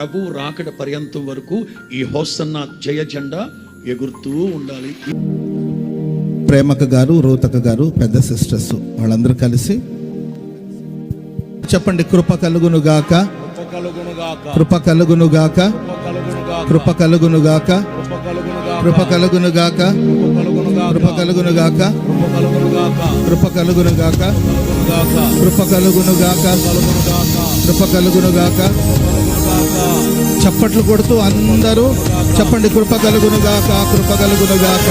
ప్రభు రాకడ పర్యంతం వరకు ఈ హోసన్న జయ జెండా ఎగురుతూ ఉండాలి. ప్రేమక గారు రోతక గారు పెద్ద సిస్టర్స్ వాళ్ళందరూ కలిసి చెప్పండి కృప కలుగును గాక. కృప కలుగును గాక. కృప కలుగును గాక. కృప కలుగును గాక. కృప కలుగును గాక. కృప కలుగును గాక. కృప కలుగును గాక. కృప కలుగును గాక. చప్పట్లు కొడుతూ అందరూ చెప్పండి కృప కలుగును గాక కృప కలుగునుగాక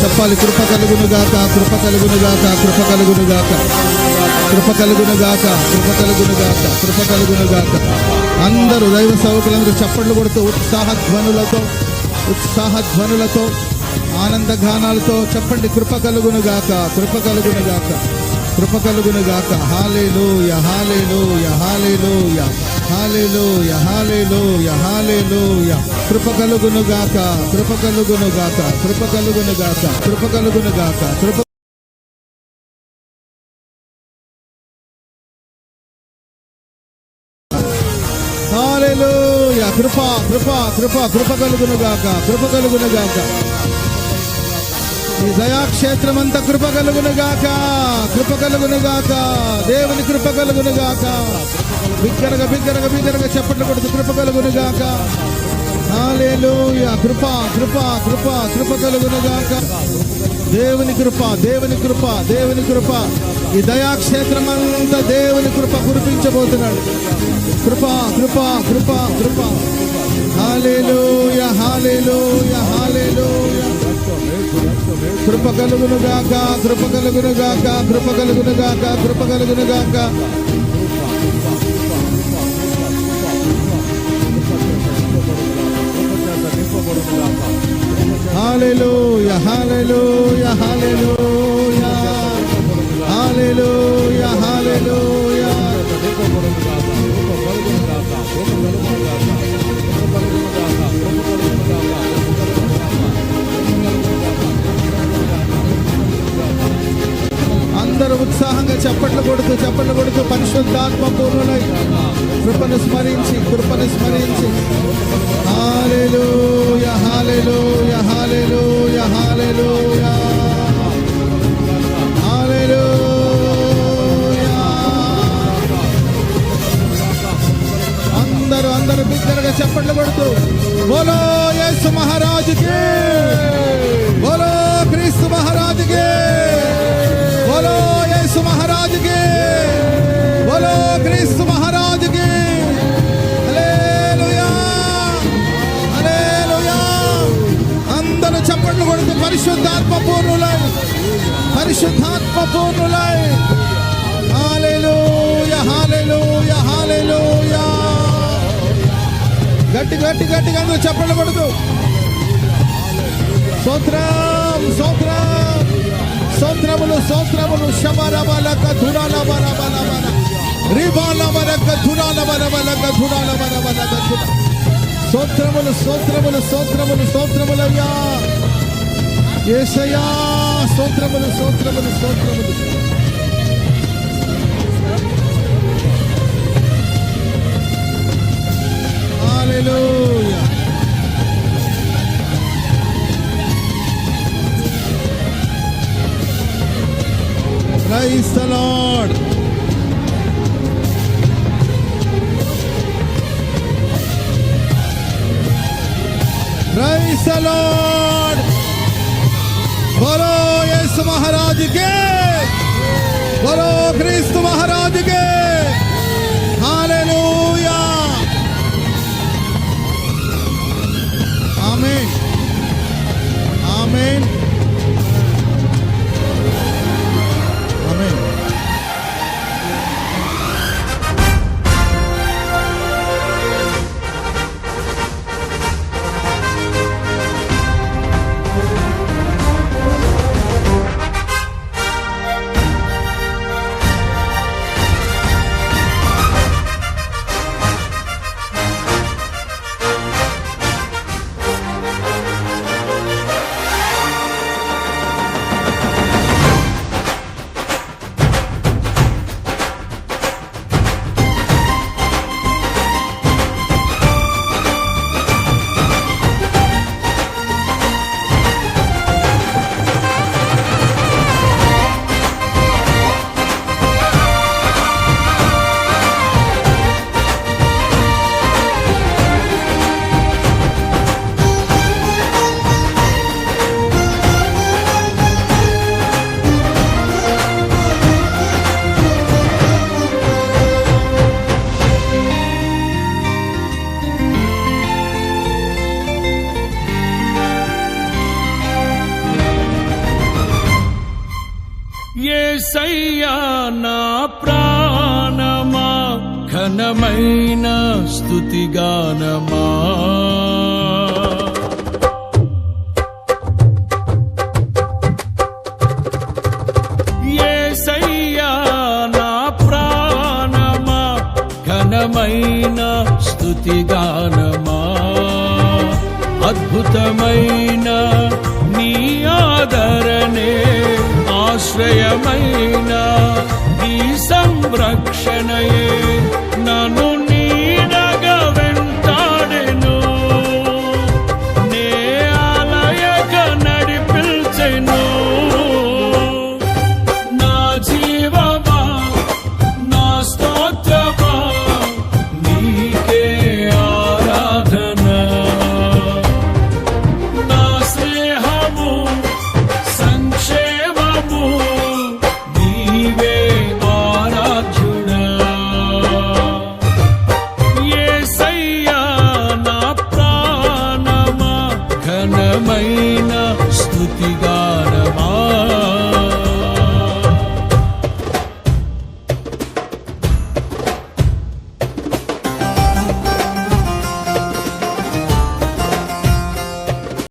చెప్పాలి కృప కలుగును గాక కృప కలుగునుగాక కృప కలుగును గాక కృప కలుగునుగాక కృప కలుగునుగాక కృప కలుగును గాక అందరూ దైవ సేవకులందరూ చప్పట్లు కొడుతూ ఉత్సాహ ధ్వనులతో ఉత్సాహ ధ్వనులతో ఆనంద గానాలతో చెప్పండి కృప కలుగును గాక కృప కలుగునుగాక కృప కలుగును గాక హాలేలు యహాలేలు యహాలేలు యా కృప కలుగును గాక కృప కలుగును గాక కృప కలుగును గాక కృప కలుగును గాక కృప కృప కృప కృప కృప కలుగును గాక కృప కలుగును గాక ఈ దయాక్షేత్రమంతా కృప కలుగును గాక. కృప కలుగును గాక. దేవుని కృప కలుగును గాక. బిగ్గరగా బిగ్గరగా బిగ్గరగా చెప్పట్లు కొడుతూ కృప కలుగును గాక. కృప కృప కృప కృప కలుగును గాక. దేవుని కృప దేవుని కృప దేవుని కృప. ఈ దయాక్షేత్రమంతా దేవుని కృప కురిపించబోతున్నాడు. కృప కృప కృప కృప. హాలేలు కృప కలుగును గాక కృప కలుగును గాక కృప కలుగును గాక కృప కలుగును గాక హాలేలుయా హాలేలుయా. ఉత్సాహంగా చప్పట్లు కొడుతూ చప్పట్లు కొడుతూ పరిశుద్ధాత్మ పూర్వలై కృపను స్మరించి కృపను స్మరించి. Hallelujah hallelujah hallelujah hallelujah hallelujah అందరూ అందరూ బిగ్గరగా చప్పట్లు కొడుతూ బోలో యేసు మహారాజుకి. పరిశుద్ధాత్మ పూర్ణులై పరిశుద్ధాత్మ పూర్ణులై గట్టి గట్టి గట్టి గట్టిగా అందరూ చెప్పండి పడదు సోత్రం సోత్రం. సోత్రములు సోత్రములు. శమరమలక ధురాల బలబలబల రిబాల వరక ధురాల బలబలక ధురాల బలబలక ధురా సోత్రములు సోత్రములు సోత్రములు సోత్రములయ్యా. Yesaya, sotramını, sotramını, sotramını. Aleluia. Praise the Lord. Praise the Lord. महाराज के बोलो क्रिस्त महाराज के ఏసయ్యా నా ప్రాణమా ఘనమైన స్థుతిగానమా నా ప్రాణమా ఘనమైన స్థుతిగానమా అద్భుతమైన నీ ఆదరణే. ఆశ్రయమైన నీ సంరక్షణయే నను